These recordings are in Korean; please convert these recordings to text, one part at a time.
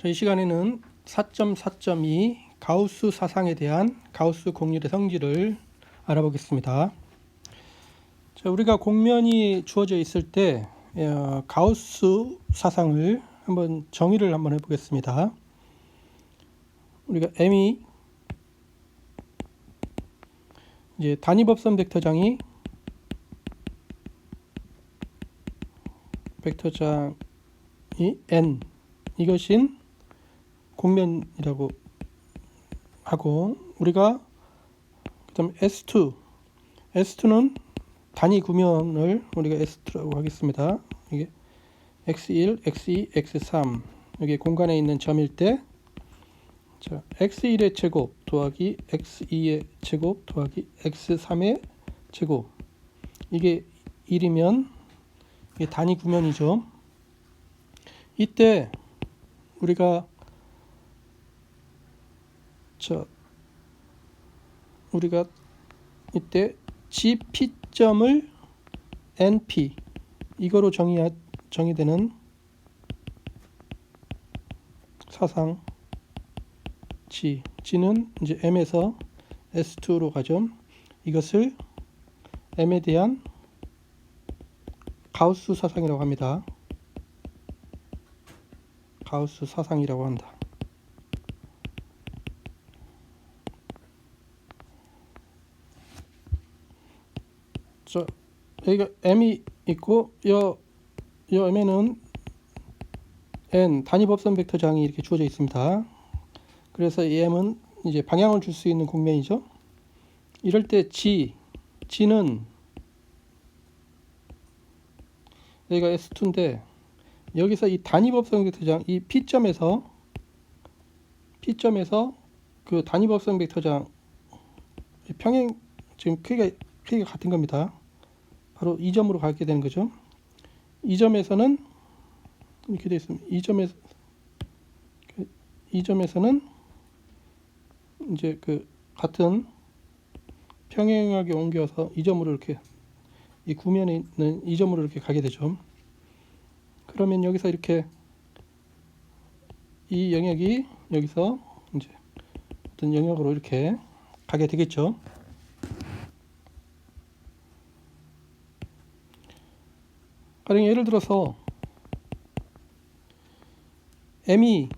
자, 이 시간에는 4.4.2 가우스 사상에 대한 가우스 공률의 성질을 알아보겠습니다. 자, 우리가 공면이 주어져 있을 때 어, 가우스 사상을 한번 정의를 한번 해보겠습니다. 우리가 m이 이제 단위법선 벡터장이 벡터장이 n 이것인 공면이라고 하고 우리가 그다음 S2 S2는 단위 구면을 우리가 S2라고 하겠습니다. 이게 x1, x2, x3 여기 공간에 있는 점일 때 자, x1의 제곱 더하기 x2의 제곱 더하기 x3의 제곱 이게 1이면 이게 단위 구면이죠. 이때 우리가 저 우리가 이때 GP점을 NP 이거로 정의 정의되는 사상 G G는 이제 M에서 S2로 가죠. 이것을 M에 대한 가우스 사상이라고 합니다. 가우스 사상이라고 한다. 저 여기가 m이 있고 여, 여 m에는 n 단위법선 벡터 장이 이렇게 주어져 있습니다. 그래서 이 m은 이제 방향을 줄 수 있는 공면이죠. 이럴 때 g g는 여기가 s2인데 여기서 이 단위법선 벡터장 이 p점에서 p점에서 그 단위법선 벡터장 평행 지금 크기가 크기가 같은 겁니다. 바로 이 점으로 가게 되는 거죠. 이 점에서는 이렇게 되어 있습니다. 이 점에서 이 점에서는 이제 그 같은 평행하게 옮겨서 이 점으로 이렇게 이 구면에 있는 이 점으로 이렇게 가게 되죠. 그러면 여기서 이렇게 이 영역이 여기서 이제 어떤 영역으로 이렇게 가게 되겠죠. 가령 예를 들어서 m이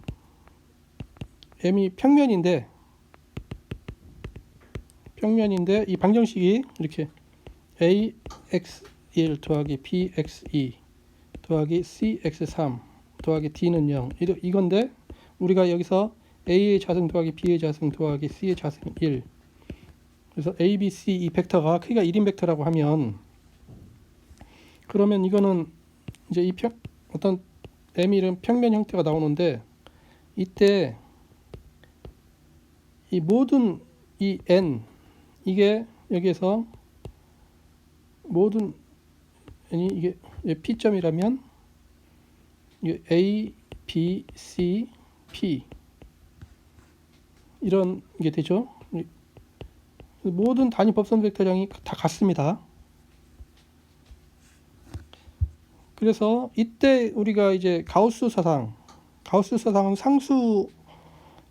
m이 평면인데 평면인데 이 방정식이 이렇게 ax1 더하기 bx2 더하기 cx3 더하기 d는 0 이건데 우리가 여기서 a의 자승 더하기 b의 자승 더하기 c의 자승 1 그래서 a, b, c 이 벡터가 크기가 1인 벡터라고 하면 그러면 이거는 이제 이 평, 어떤 m일은 평면 형태가 나오는데 이때 이 모든 이 n 이게 여기에서 모든 n이 이게 p점이라면 이게 a, b, c, p 이런 게 되죠. 모든 단위 법선 벡터량이 다 같습니다. 그래서 이때 우리가 이제 가우스 사상, 가우스 사상은 상수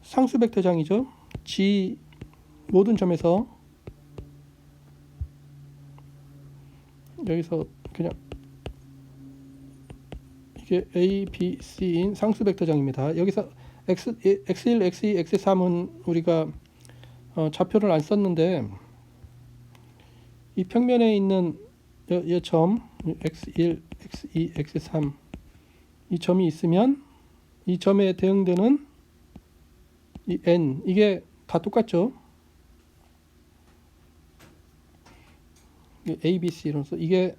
상수 벡터장이죠. G 모든 점에서 여기서 그냥 이게 A, B, C인 상수 벡터장입니다. 여기서 X, X1, X2, X3은 우리가 어, 좌표를 안 썼는데 이 평면에 있는 이점 x1, x2, x3 이 점이 있으면 이 점에 대응되는 이 n 이게 다 똑같죠. a, b, c 이로서 이게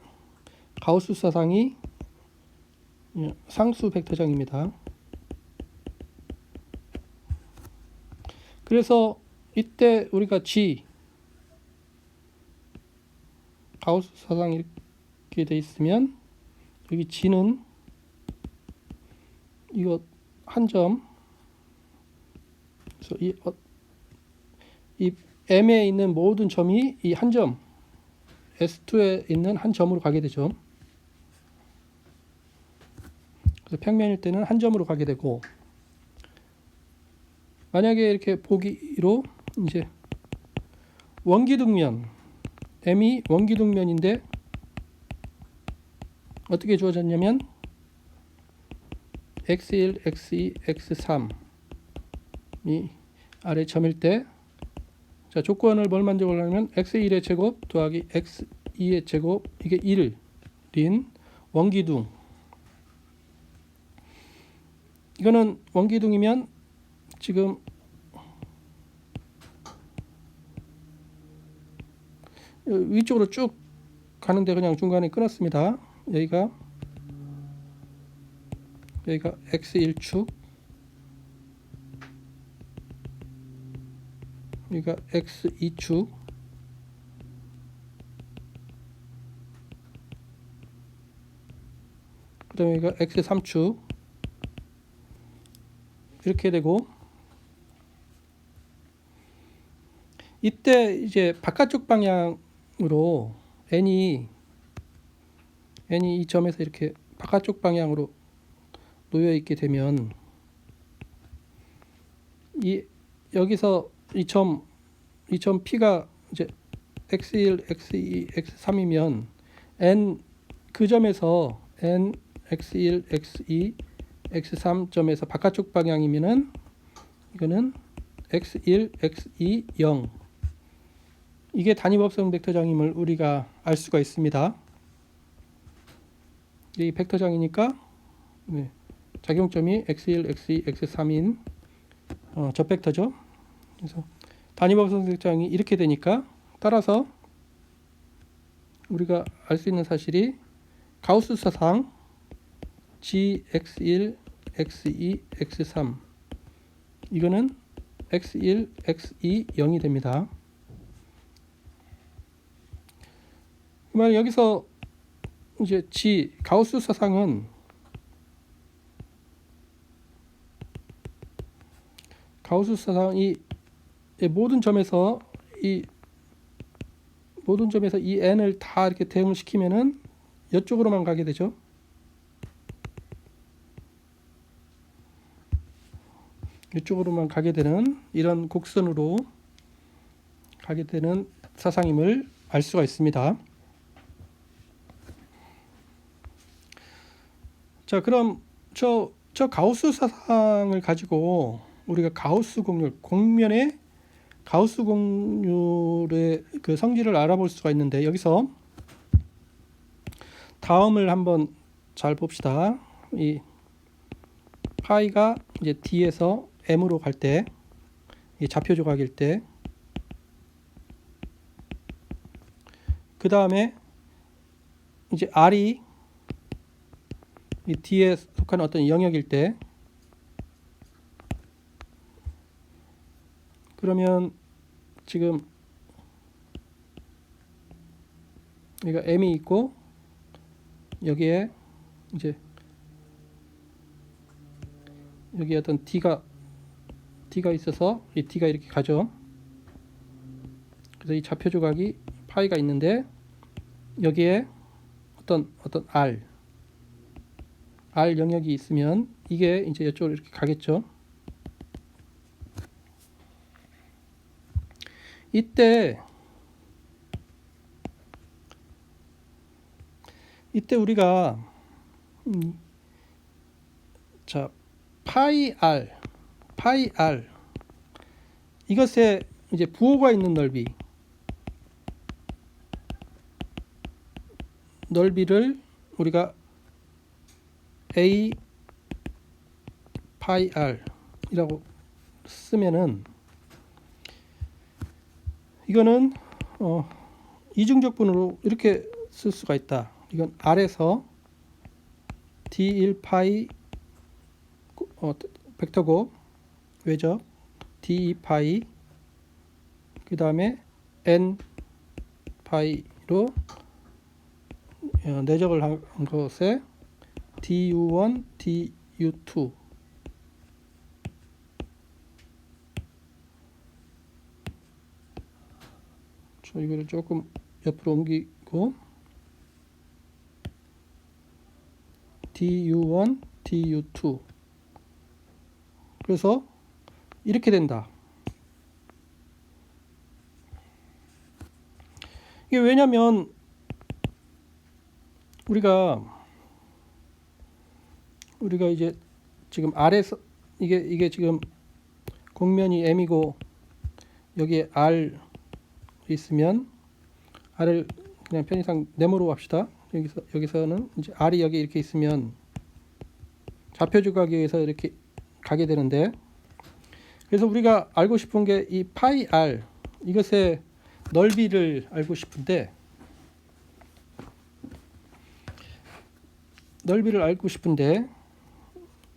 가우스 사상이 상수 벡터장입니다. 그래서 이때 우리가 g 가우스 사상 이렇게 돼 있으면 여기 G는 이거 한 점. 그래서 이, 어, 이 M에 있는 모든 점이 이 한 점, S2에 있는 한 점으로 가게 되죠. 그래서 평면일 때는 한 점으로 가게 되고 만약에 이렇게 보기로 이제 원기둥면 m이 원기둥면인데 어떻게 주어졌냐면 x1, x2, x3이 아래 점일 때 자, 조건을 뭘 만들어보려면 x1의 제곱 더하기 x2의 제곱 이게 1인 원기둥 이거는 원기둥이면 지금 위쪽으로 쭉 가는데 그냥 중간에 끊었습니다. 여기가 여기가 x1축 여기가 x2축 그 다음에 여기가 x3축. 이렇게 되고 이때 이제 바깥쪽 방향으로 n이 n이 이 점에서 이렇게 바깥쪽 방향으로 놓여 있게 되면 이 여기서 이 점 이 점 P가 이제 x1, x2, x3이면 n 그 점에서 n x1, x2, x3 점에서 바깥쪽 방향이면은 이거는 x1, x2, 0 이게 단위법성 벡터장임을 우리가 알 수가 있습니다. 이 벡터장이니까 네, 작용점이 x1, x2, x3인 어, 저 벡터죠. 그래서 단위법성 벡터장이 이렇게 되니까 따라서 우리가 알 수 있는 사실이 가우스 사상 gx1, x2, x3 이거는 x1, x2, 0이 됩니다. 그러면 여기서 이제 G 가우스 사상은 가우스 사상이 모든 점에서 이 모든 점에서 이 n을 다 이렇게 대응을 시키면은 이쪽으로만 가게 되죠. 이쪽으로만 가게 되는 이런 곡선으로 가게 되는 사상임을 알 수가 있습니다. 자, 그럼 저, 저 가우스 사상을 가지고 우리가 가우스 곡률, 곡면의 가우스 곡률의 그 성질을 알아볼 수가 있는데 여기서 다음을 한번 잘 봅시다. 이 파이가 이제 D에서 M으로 갈 때, 이 좌표 조각일 때, 그 다음에 이제 R이 이 D에 속한 어떤 영역일 때, 그러면 지금 여기가 M이 있고 여기에 이제 여기 어떤 D가 D가 있어서 이 D가 이렇게 가죠. 그래서 이 좌표 조각이 파이가 있는데 여기에 어떤 어떤 R R 영역이 있으면 이게 이제 이쪽으로 이렇게 가겠죠. 이때 이때 우리가 음, 자 파이 r 파이 r 이것에 이제 부호가 있는 넓이 넓이를 우리가 a 파이 r 이라고 쓰면은 이거는 어, 이중적분으로 이렇게 쓸 수가 있다. 이건 R에서 D1 파이 어, 벡터고 외적 D2 파이 그 다음에 N 파이로 어, 내적을 한 것에 DU1, DU2 저 이거를 조금 옆으로 옮기고 DU1, DU2 그래서 이렇게 된다. 이게 왜냐면 우리가 우리가 이제 지금 아래서 이게 이게 지금 곡면이 M이고 여기에 R 있으면 R을 그냥 편의상 네모로 합시다. 여기서 여기서는 이제 R이 여기 이렇게 있으면 좌표 조각에 의해서 이렇게 가게 되는데 그래서 우리가 알고 싶은 게 이 파이 R 이것의 넓이를 알고 싶은데 넓이를 알고 싶은데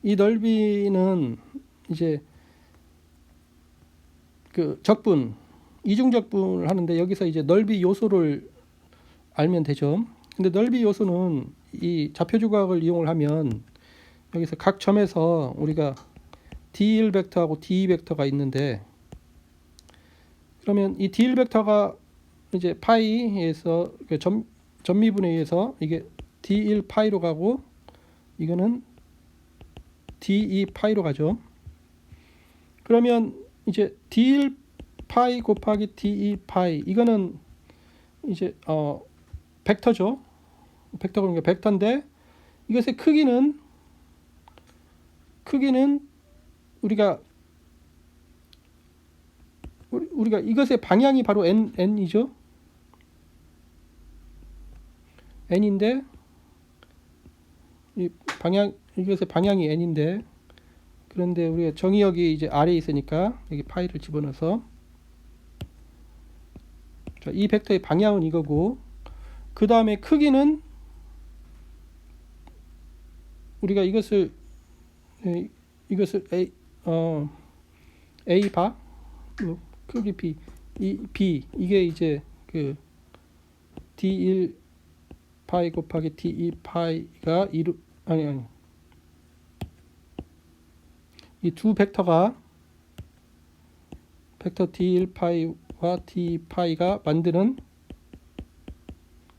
이 넓이는 이제 그 적분 이중 적분을 하는데 여기서 이제 넓이 요소를 알면 되죠. 근데 넓이 요소는 이 좌표 조각을 이용을 하면 여기서 각 점에서 우리가 D1 벡터하고 D2 벡터가 있는데 그러면 이 D1 벡터가 이제 파이에서 그 점, 점미분에 의해서 이게 D1 파이로 가고 이거는 D2 파이로 가죠. 그러면 이제 D1 파이 곱하기 D2 파이 이거는 이제 어 벡터죠. 벡터가 그러니까 벡터인데 이것의 크기는 크기는 우리가 우리- 우리가 이것의 방향이 바로 n n이죠. n인데 이 방향 이것의 방향이 n인데 그런데 우리가 정의역이 이제 아래에 있으니까 여기 파이를 집어넣어서 자, 이 벡터의 방향은 이거고 그 다음에 크기는 우리가 이것을 에, 이것을 a 어 a 바 뭐, 크기 b 이 b 이게 이제 그 d1 파이 곱하기 d2 파이가 이루 아니 아니 이 두 벡터가 벡터 d1 파이와 d 파이가 만드는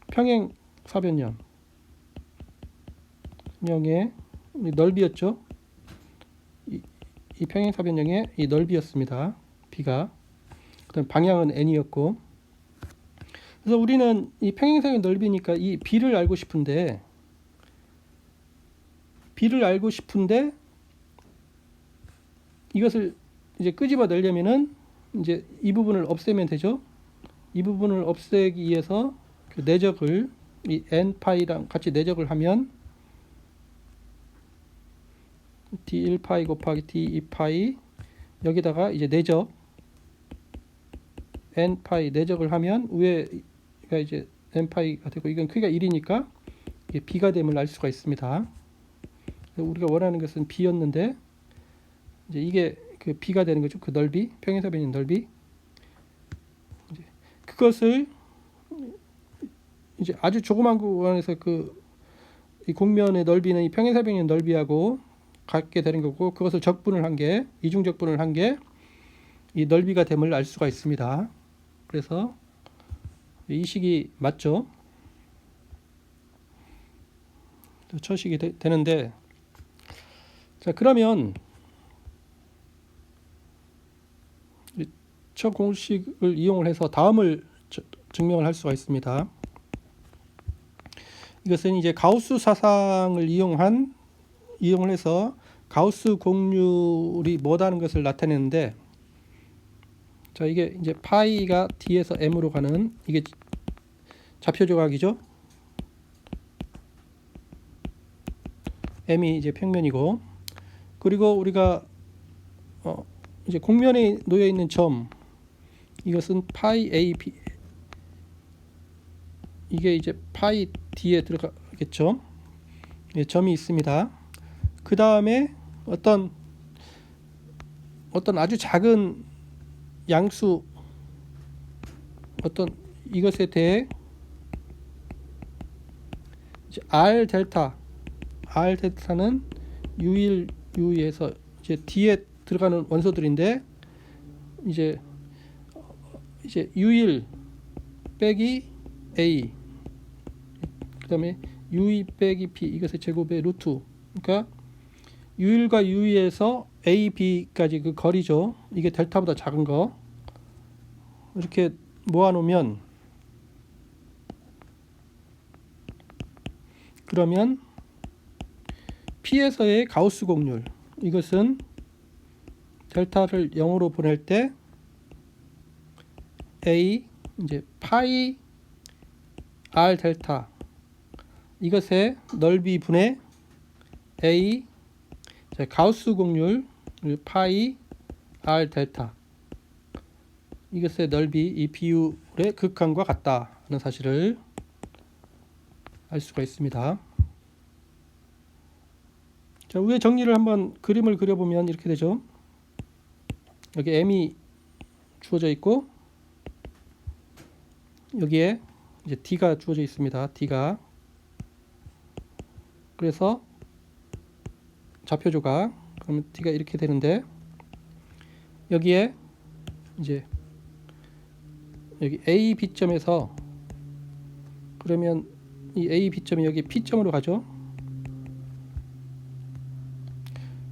평행 사변형 이 넓이였죠. 이, 이 평행 사변형의 이 넓이였습니다. b가 그다음 방향은 n이었고 그래서 우리는 이 평행 사변 넓이니까 이 b를 알고 싶은데 b를 알고 싶은데 이것을 이제 끄집어 내려면은 이제 이 부분을 없애면 되죠. 이 부분을 없애기 위해서 그 내적을 이 n 파이랑 같이 내적을 하면 d1 파이 곱하기 d2 파이 여기다가 이제 내적 n 파이 내적을 하면 위에가 이제 n 파이가 되고 이건 크기가 1이니까 이게 b가 됨을 알 수가 있습니다. 우리가 원하는 것은 b였는데 이제 이게 그 b가 되는 거죠. 그 넓이 평행사 변인 넓이 이제 그것을 이제 아주 조그만 구간에서 그이 곡면의 넓이는 이 평행사 변인 넓이하고 같게 되는 거고 그것을 적분을 한 게 이중 적분을 한 게 이 넓이가 됨을 알 수가 있습니다. 그래서 이 식이 맞죠? 처식이 되, 되는데 자 그러면 이첫 공식을 이용을 해서 다음을 저- 증명을 할 수가 있습니다. 이것은 이제 가우스 사상을 이용한 이용을 해서 가우스 곡률이 뭐다는 것을 나타내는데 자 이게 이제 파이가 d에서 m으로 가는 이게 좌표 조각이죠. m이 이제 평면이고 그리고 우리가 어 이제 곡면에 놓여 있는 점 이것은 파이 a b 이게 이제 파이 d에 들어가겠죠. 예, 점이 있습니다. 그 다음에 어떤 어떤 아주 작은 양수 어떤 이것에 대해 r 델타 r 델타는 u1 u2에서 이제 뒤에 들어가는 원소들인데 이제 이제 u1 빼기 a 그 다음에 u2 빼기 p 이것의 제곱의 루트 그러니까 u1과 u2에서 A, B까지 그 거리죠. 이게 델타보다 작은 거 이렇게 모아놓으면 그러면 P에서의 가우스 곡률 이것은 델타를 0으로 보낼 때 A 이제 파이 R 델타 이것의 넓이 분의 A 자, 가우스 곡률 파이 R 델타 이것의 넓이 이 비율의 극한과 같다는 사실을 알 수가 있습니다. 자, 위에 정리를 한번 그림을 그려보면 이렇게 되죠. 여기 M이 주어져 있고 여기에 이제 D가 주어져 있습니다. D가 그래서 좌표 조각 그러면 D가 이렇게 되는데 여기에 이제 여기 A B점에서 그러면 이 A B점이 여기 P점으로 가죠.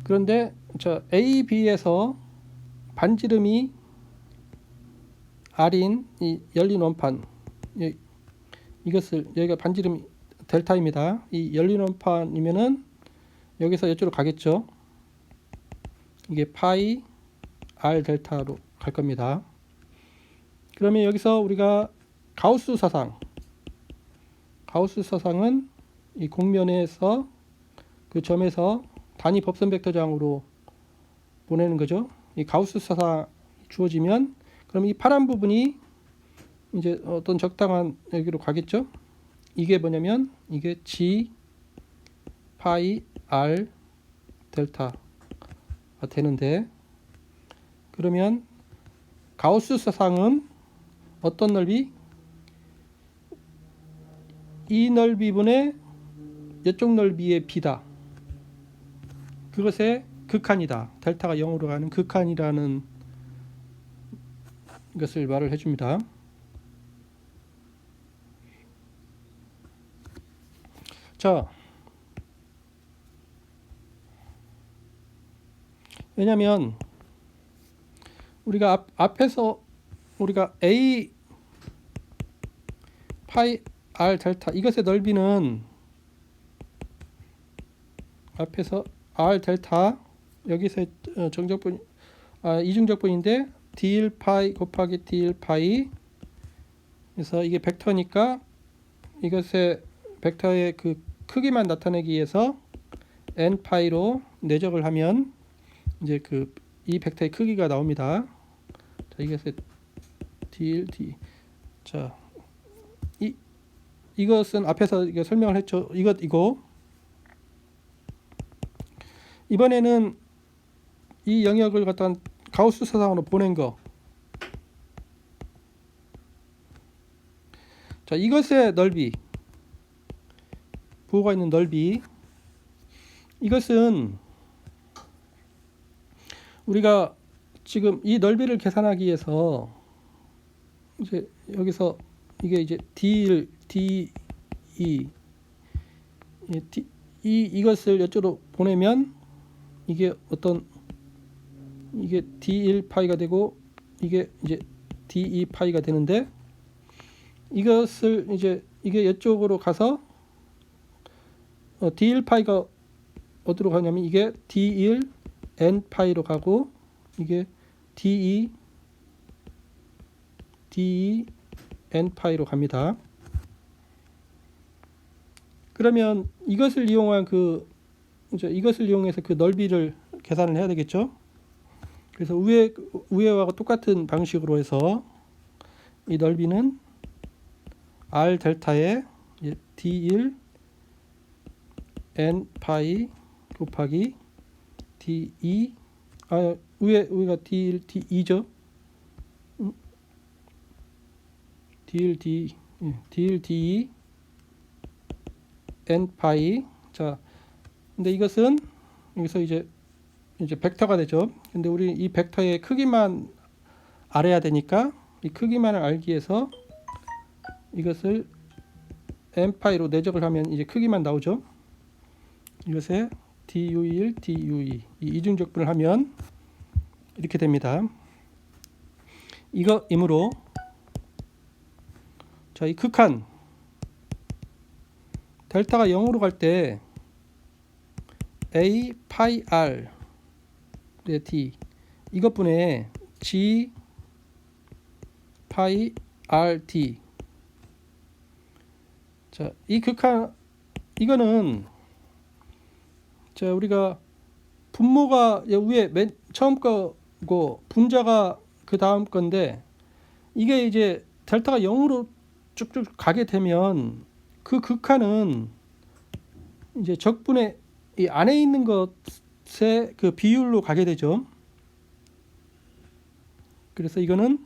그런데 저 A B에서 반지름이 R인 이 열린 원판 이- 이것을 여기가 반지름 델타입니다. 이 열린 원판이면은 여기서 이쪽으로 가겠죠. 이게 파이 R 델타로 갈 겁니다. 그러면 여기서 우리가 가우스 사상 가우스 사상은 이 공면에서 그 점에서 단위 법선 벡터장으로 보내는 거죠. 이 가우스 사상 주어지면 그럼 이 파란 부분이 이제 어떤 적당한 여기로 가겠죠. 이게 뭐냐면 이게 G 파이 R 델타가 되는데 그러면 가우스 사상은 어떤 넓이? 이 넓이분의 이쪽 넓이의 비다. 그것의 극한이다. 델타가 0으로 가는 극한이라는 것을 말을 해줍니다. 자, 왜냐하면 우리가 앞, 앞에서 우리가 A 파이 R 델타 이것의 넓이는 앞에서 R 델타 여기서 어, 정적분 아, 이중적분인데 D1 파이 곱하기 D1 파이. 그래서 이게 벡터니까 이것의 벡터의 그 크기만 나타내기 위해서 n 파이로 내적을 하면 이제 그 이 벡터의 크기가 나옵니다. 자, 이것의 D1 D 자, 이 이것은 앞에서 설명을 했죠. 이것 이거 이번에는 이 영역을 갖다 가우스 사상으로 보낸 거. 자, 이것의 넓이 부호가 있는 넓이. 이것은 우리가 지금 이 넓이를 계산하기 위해서 이제 여기서 이게 이제 D1, D2 이, D, 이 이것을 이쪽으로 보내면 이게 어떤 이게 D1 파이가 되고 이게 이제 D2 파이가 되는데 이것을 이제 이게 이쪽으로 가서 어, D1 파이가 어디로 가냐면 이게 D1 N 파이로 가고 이게 D2 D2 N 파이로 갑니다. 그러면 이것을 이용한 그 이것을 이용해서 그 넓이를 계산을 해야 되겠죠. 그래서 위에 위에와 똑같은 방식으로 해서 이 넓이는 R 이제 D1 N 파이 곱하기 D2 아 위에 위가 D1 D2죠. 음. D1 D 예, D1 D2 N 파이 자 근데 이것은 여기서 이제 이제 벡터가 되죠. 근데 우리 이 벡터의 크기만 알아야 되니까 이 크기만을 알기 위해서 이것을 n 파이로 내적을 하면 이제 크기만 나오죠. 이것의 du1 du2 이 이중적분을 하면 이렇게 됩니다. 이거이므로 자, 이 극한 델타가 0으로 갈 때 a 파이 r 의 t 이것분에 g 파이 rt 자, 이 극한 이거는 자, 우리가 분모가 위에 맨 처음 거고 분자가 그 다음 건데 이게 이제 델타가 0으로 쭉쭉 가게 되면 그 극한은 이제 적분의 이 안에 있는 것의 그 비율로 가게 되죠. 그래서 이거는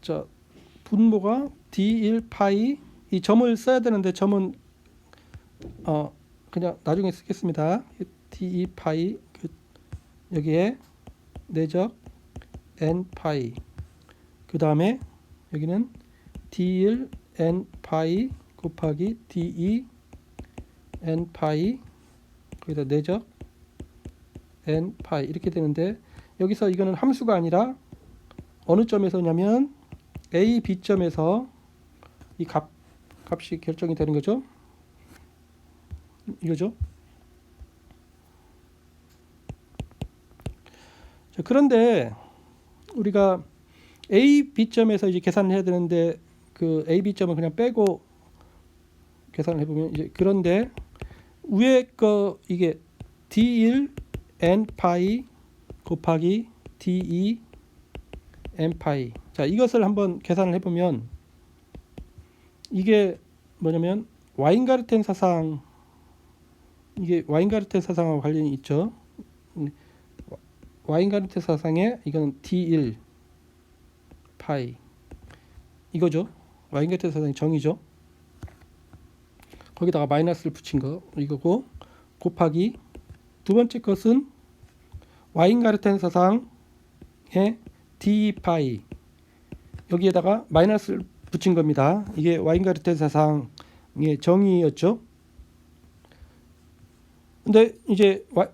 자 분모가 d1 파이 이 점을 써야 되는데 점은 어 그냥 나중에 쓰겠습니다. d2 파이 그 여기에 내적 n 파이 그 다음에 여기는 d1 n 파이 곱하기 d2 n 파이 거기다 내적 n 파이 이렇게 되는데 여기서 이거는 함수가 아니라 어느 점에서냐면 a, b 점에서 이 값, 값이 결정이 되는 거죠. 이거죠. 자, 그런데 우리가 A, B 점에서 이제 계산을 해야 되는데 그 A, B 점을 그냥 빼고 계산을 해보면 이제 그런데 위에 거 이게 D1 N 파이 곱하기 D2 N 파이 자 이것을 한번 계산을 해보면 이게 뭐냐면 와인가르텐 사상 이게 와인가르텐 사상하고 관련이 있죠. 와인가르텐 사상에 이거는 D1 파이 이거죠. 와인가르텐 사상의 정의죠. 거기다가 마이너스를 붙인 거 이거고 곱하기 두 번째 것은 와인가르텐 사상의 D 파이 여기에다가 마이너스를 붙인 겁니다. 이게 와인가르텐 사상의 정의였죠. 근데 이제 와,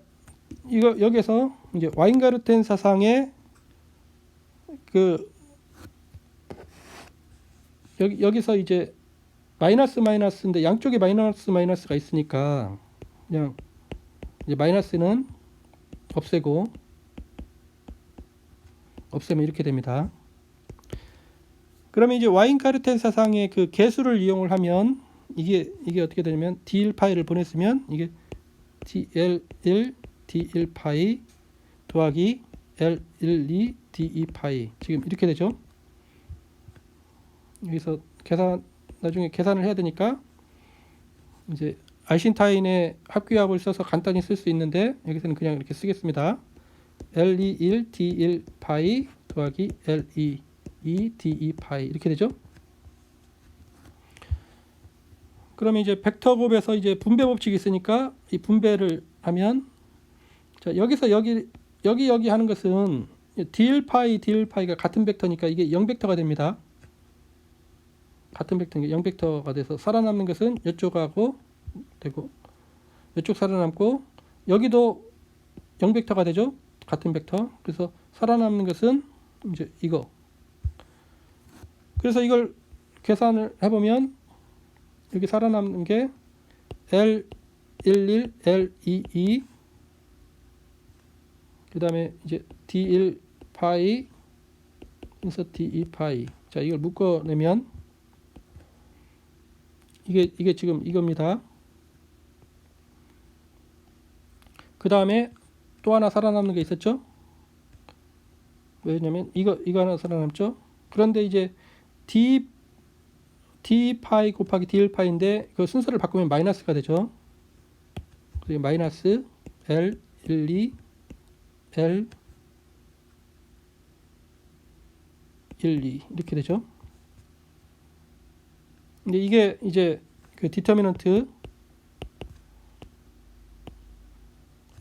이거 여기서 이제 와인가르텐 사상의 그 여기 여기서 이제 마이너스 마이너스인데 양쪽에 마이너스 마이너스가 있으니까 그냥 이제 마이너스는 없애고 없애면 이렇게 됩니다. 그러면 이제 와인가르텐 사상의 그 개수를 이용을 하면 이게 이게 어떻게 되냐면 D1 파이를 보냈으면 이게 DL1 D1 파이 더하기 L12 D2 파이 지금 이렇게 되죠. 여기서 계산 나중에 계산을 해야 되니까 이제 아이신타인의 합규합을 써서 간단히 쓸 수 있는데 여기서는 그냥 이렇게 쓰겠습니다. L21 D1 파이 더하기 L2 2 D2 파이 이렇게 되죠. 그러면 이제 벡터 곱에서 이제 분배 법칙이 있으니까 이 분배를 하면 자 여기서 여기 여기 여기 하는 것은 D1 파이 D1 파이가 같은 벡터니까 이게 0 벡터가 됩니다. 같은 벡터인 게 0 벡터가 돼서 살아남는 것은 이쪽하고 되고 이쪽 살아남고 여기도 0 벡터가 되죠. 같은 벡터. 그래서 살아남는 것은 이제 이거. 그래서 이걸 계산을 해보면 여기 살아남는 게 L11, L22, 그 다음에 이제 D1 파이, 인서 D2 파이. 자, 이걸 묶어내면 이게 이게 지금 이겁니다. 그 다음에 또 하나 살아남는 게 있었죠. 왜냐면 이거 이거 하나 살아남죠. 그런데 이제 d d 파이 곱하기 d 1 파이인데 그 순서를 바꾸면 마이너스가 되죠. 그리고 마이너스 L 1 2 L 1 2 이렇게 되죠. 근데 이게 이제 그 디터미넌트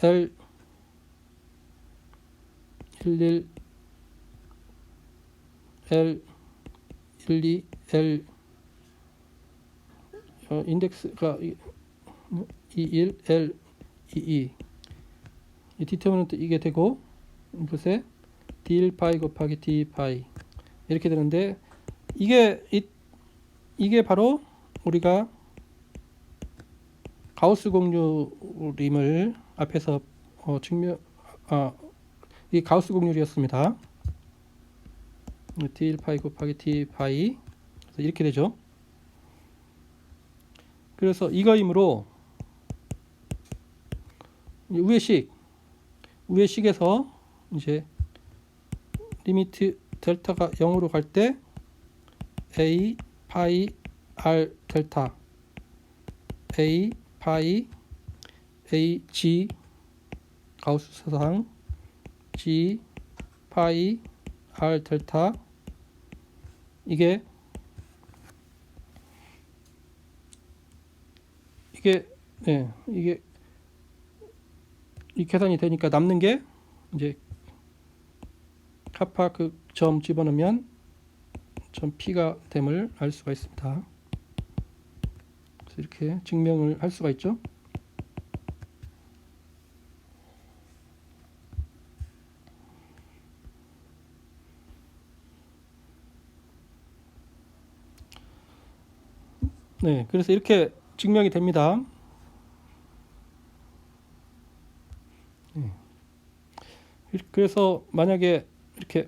L 11 L 1, 2, L 어, 인덱스가 2, 1, L, 2, 2. 이 디터미넌트 이게 되고 이것에 D1 파이 곱하기 D 파이 이렇게 되는데 이게 이, 이게 바로 우리가 가우스 공률임을 앞에서 어, 증명 아, 이 가우스 공률이었습니다. D1 파이 곱하기 D 파이. 그래서 이렇게 되죠. 그래서 이거이므로 위의 식 위의 식에서 이제 리미트 델타가 0으로 갈 때 a 파이 r 델타. A 파이 a g. 가우스 사상. G 파이 r 델타 이게 이게 네 이게 이 계산이 되니까 남는 게 이제 카파 그 점 집어넣으면 점 P가 됨을 알 수가 있습니다. 그래서 이렇게 증명을 할 수가 있죠. 네, 그래서 이렇게 증명이 됩니다. 네. 그래서 만약에 이렇게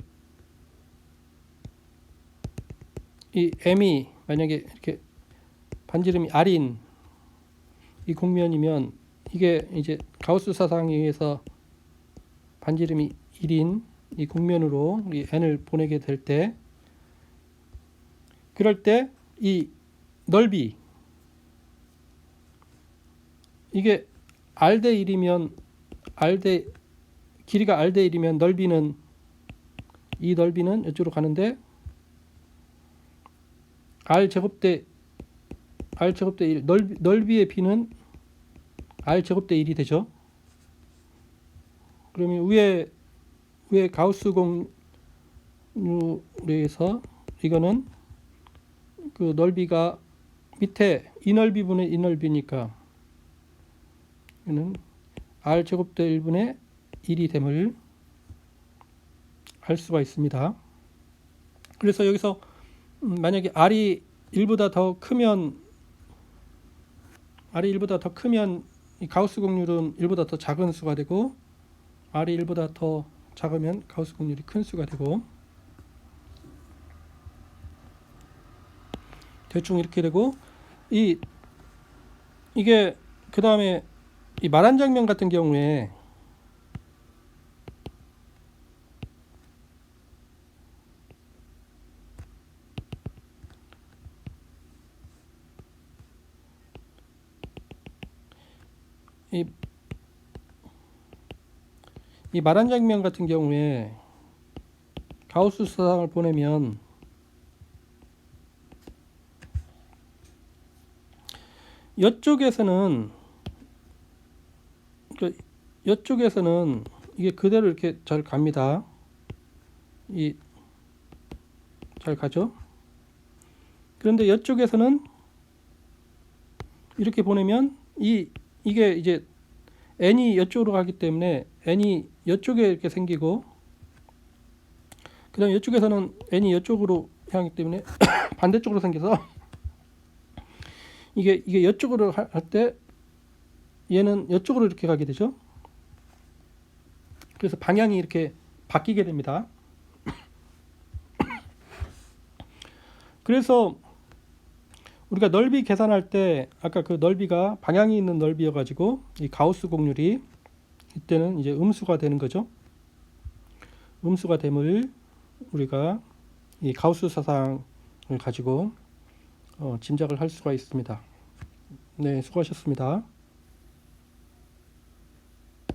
이 M이 만약에 이렇게 반지름이 R인 이 공면이면 이게 이제 가우스 사상에 의해서 반지름이 1인 이 공면으로 이 n을 보내게 될 때 그럴 때 이 넓이 이게 r 대 1이면 r 대 길이가 r 대 1이면 넓이는 이 넓이는 이쪽으로 가는데 r 제곱 대 r 제곱 대 1, 넓이, 넓이의 b는 r 제곱 대 1이 되죠. 그러면 위에 위에 가우스 공률에서 이거는 그 넓이가 밑에 이 넓이 분의 이 넓이니까 이는 r 제곱 대 1분의 1이 됨을 알 수가 있습니다. 그래서 여기서 음, 만약에 r이 1보다 더 크면 r이 1보다 더 크면 이 가우스 공률은 1보다 더 작은 수가 되고 r이 1보다 더 작으면 가우스 공률이 큰 수가 되고 대충 이렇게 되고 이 이게 그 다음에 이 말한 장면 같은 경우에 이, 이 말한 장면 같은 경우에 가우스 사상을 보내면 이쪽에서는 그 이쪽에서는 이게 그대로 이렇게 잘 갑니다. 이 잘 가죠. 그런데 이쪽에서는 이렇게 보내면 이 이게 이제 n이 이쪽으로 가기 때문에 n이 이쪽에 이렇게 생기고 그다음에 이쪽에서는 n이 이쪽으로 향하기 때문에 반대쪽으로 생겨서 이게 이게 이쪽으로 할 때 얘는 이쪽으로 이렇게 가게 되죠. 그래서 방향이 이렇게 바뀌게 됩니다. 그래서 우리가 넓이 계산할 때 아까 그 넓이가 방향이 있는 넓이여 가지고 이 가우스 공률이 이때는 이제 음수가 되는 거죠. 음수가 됨을 우리가 이 가우스 사상을 가지고 어, 짐작을 할 수가 있습니다. 네, 수고하셨습니다.